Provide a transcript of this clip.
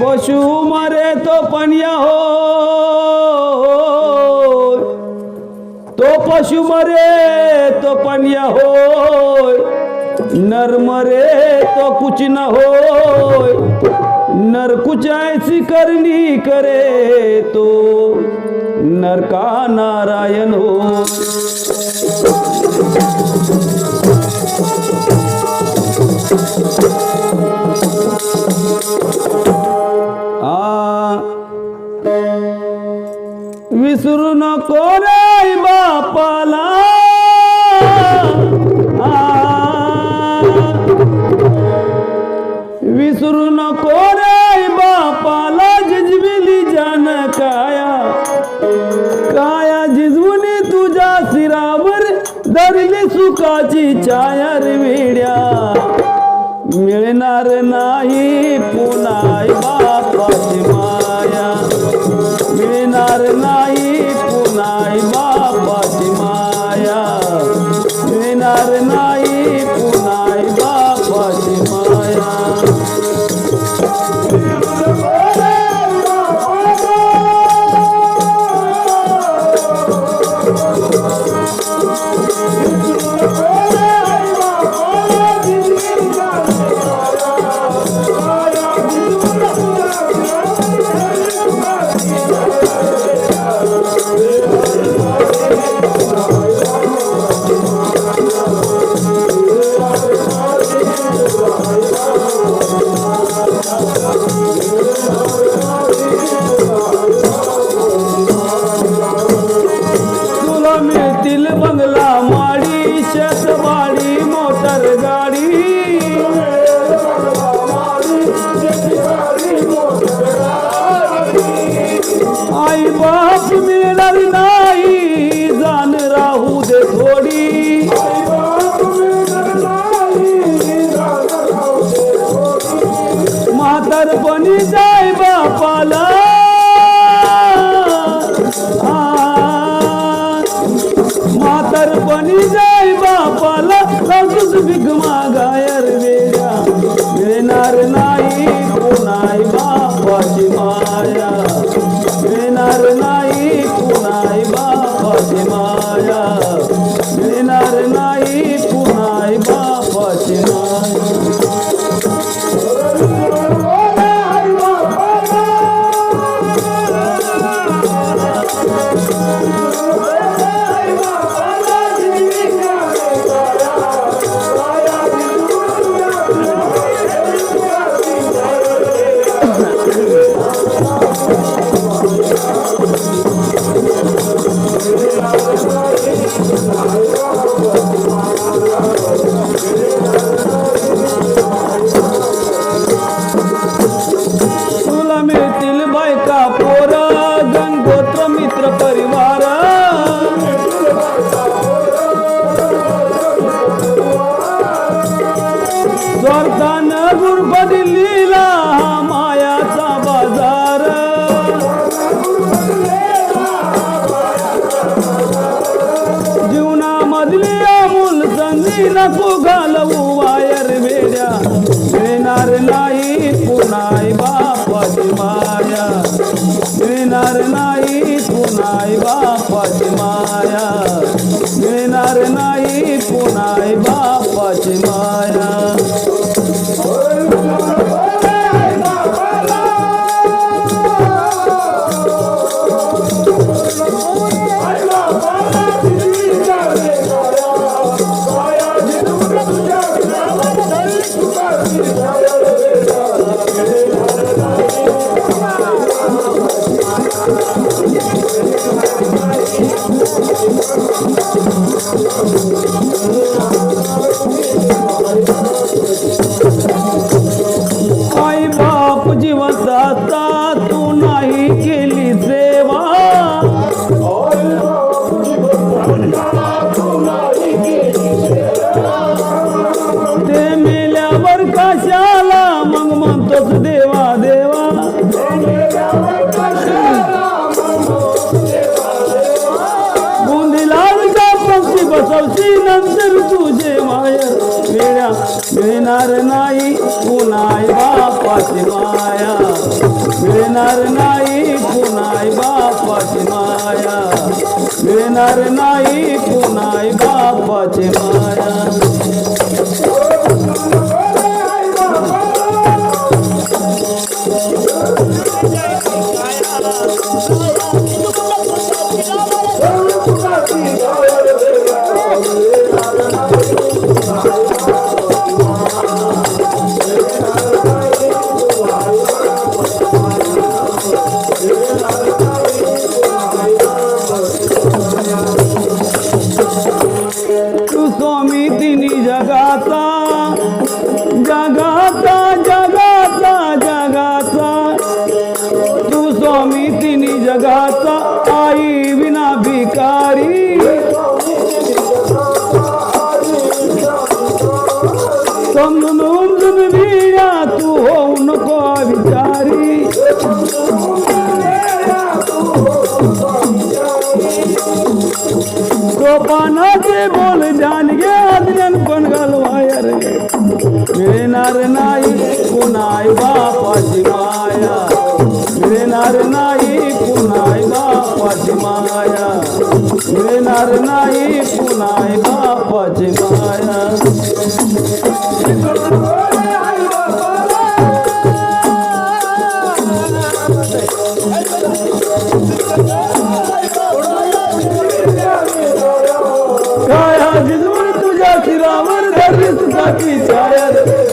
पशु मरे तो पनिया हो तो पशु मरे तो पनिया हो नर मरे तो कुछ न हो नर कुछ ऐसी करनी करे तो. नर का नारायण हो विसरू नको रे बापाला. आ, विसरू नको रे बापाला जिजविली जान काया. काया जिजवून तुझ्या शिरावर धरली सुखाची छाया रे मिळणार नाही पुन्हा बापाची Jai Jai म्हातारपणी जाय बापाला लागूच भीक मागायर वेड्या मिळणार नाही कुणाय बापाची माया। मिळणार नाही कुणाय बापाची माया। मिळणार नाही कुणाय बापाची माया। नको घालवू वायर वेड्या. येणार नाही पुन्हा मावशी नंतर तुझे माया मिळ्या मिळणार नाही पुनाय बापाची माया. मिळणार नाही पुनाय बापाची माया. मिळणार नाही पुनाय बापाची माया. मिळणार नाही कुणाय बापाची माया. मिळणार नाही कुणाय बापाची माया. मिळणार नाही कुणाय बापाची माया. কি চায়